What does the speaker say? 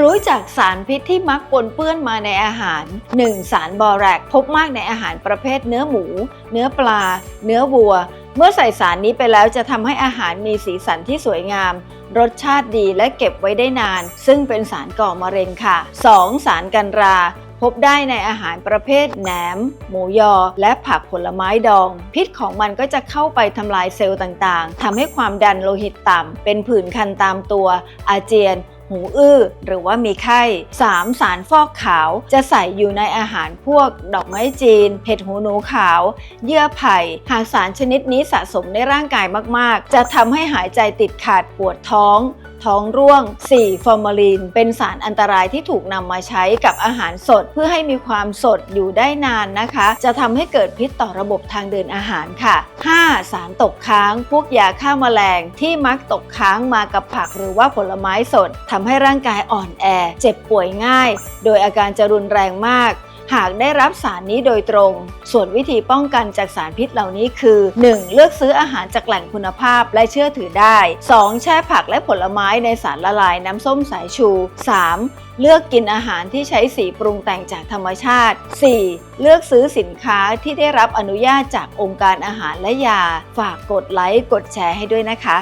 รู้จักสารพิษที่มักปนเปื้อนมาในอาหาร 1. สารบอแรกพบมากในอาหารประเภทเนื้อหมู เนื้อปลา เนื้อวัว เมื่อใส่สารนี้ไปแล้วจะทำให้อาหารมีสีสันที่สวยงาม รสชาติดีและเก็บไว้ได้นาน ซึ่งเป็นสารก่อมะเร็งค่ะ 2. สารกันราพบได้ในอาหารประเภทแหนม หมูยอ และผักผลไม้ดอง พิษของมันก็จะเข้าไปทำลายเซลล์ต่างๆทำให้ความดันโลหิตต่ำเป็นผื่นคันตามตัว อาเจียน หูอื้อ หรือว่ามีไข้ 3. สารฟอกขาวจะใส่อยู่ในอาหารพวกดอกไม้จีน เห็ดหูหนูขาว เยื่อไผ่ หากสารชนิดนี้สะสมในร่างกายมาก ๆ จะทำให้หายใจติดขัด ปวดท้อง ท้องร่วง 4. ฟอร์มาลีน เป็นสารอันตรายที่ถูกนำมาใช้กับอาหารสด เพื่อให้มีความสดอยู่ได้นานนะคะ จะทำให้เกิดพิษต่อระบบทางเดินอาหารค่ะ 5. สารตกค้าง พวกยาฆ่าแมลงที่มักตกค้างมากับผักหรือว่าผลไม้สดทำให้ร่างกายอ่อนแอ เจ็บป่วยง่าย โดยอาการจะรุนแรงมาก หากได้รับสารนี้โดยตรง ส่วนวิธีป้องกันจากสารพิษเหล่านี้คือ 1. เลือกซื้ออาหารจากแหล่งคุณภาพและเชื่อถือได้ 2. แช่ผักและผลไม้ในสารละลายน้ำส้มสายชู 3. เลือกกินอาหารที่ใช้สีปรุงแต่งจากธรรมชาติ 4. เลือกซื้อสินค้าที่ได้รับอนุญาตจากองค์การอาหารและยา ฝากกดไลค์กดแชร์ให้ด้วยนะคะ